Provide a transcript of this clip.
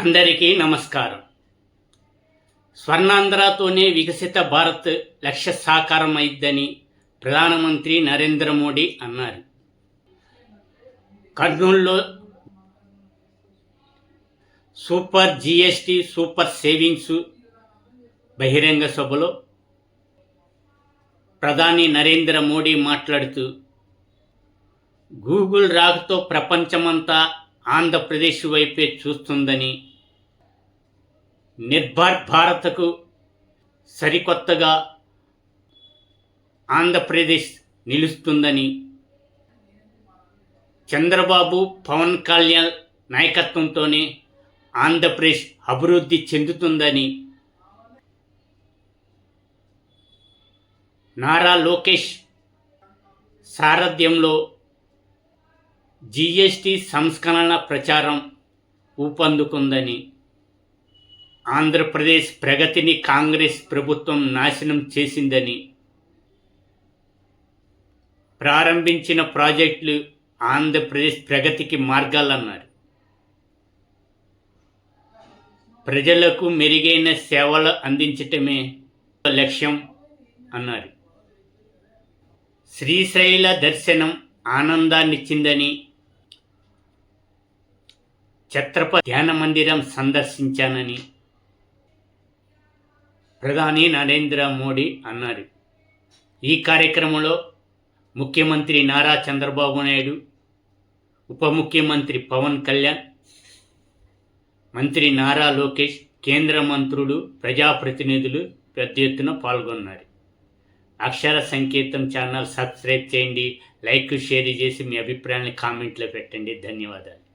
అందరికీ నమస్కారం. స్వర్ణాంధ్రతోనే వికసిత భారత్ లక్ష్య సాకారం అయిద్దని ప్రధానమంత్రి నరేంద్ర మోడీ అన్నారు. కర్నూల్లో సూపర్ జిఎస్టి సూపర్ సేవింగ్స్ బహిరంగ సభలో ప్రధాని నరేంద్ర మోడీ మాట్లాడుతూ గూగుల్ రాకతో ప్రపంచమంతా ఆంధ్రప్రదేశ్ వైపే చూస్తుందని నిర్భర్ భారత్కు సరికొత్తగా ఆంధ్రప్రదేశ్ నిలుస్తుందని చంద్రబాబు పవన్ కళ్యాణ్ నాయకత్వంతోనే ఆంధ్రప్రదేశ్ అభివృద్ధి చెందుతుందని నారా లోకేష్ సారథ్యంలో జీఎస్టీ సంస్కరణ ప్రచారం ఊపందుకుందని ఆంధ్రప్రదేశ్ ప్రగతిని కాంగ్రెస్ ప్రభుత్వం నాశనం చేసిందని. ప్రారంభించిన ప్రాజెక్టులు ఆంధ్రప్రదేశ్ ప్రగతికి మార్గాలన్నారు. ప్రజలకు మెరుగైన సేవలు అందించటమే లక్ష్యం అన్నారు. శ్రీశైల దర్శనం ఆనందాన్నిచ్చిందని ఛత్రపతి ధ్యాన మందిరం సందర్శించానని ప్రధాని నరేంద్ర మోడీ అన్నారు. ఈ కార్యక్రమంలో ముఖ్యమంత్రి నారా చంద్రబాబు నాయుడు ఉప ముఖ్యమంత్రి పవన్ కళ్యాణ్ మంత్రి నారా లోకేష్ కేంద్ర మంత్రులు ప్రజాప్రతినిధులు పెద్ద ఎత్తున పాల్గొన్నారు. అక్షర సంకేతం ఛానల్ సబ్స్క్రైబ్ చేయండి లైక్ షేర్ చేసి మీ అభిప్రాయాన్ని కామెంట్లో పెట్టండి. ధన్యవాదాలు.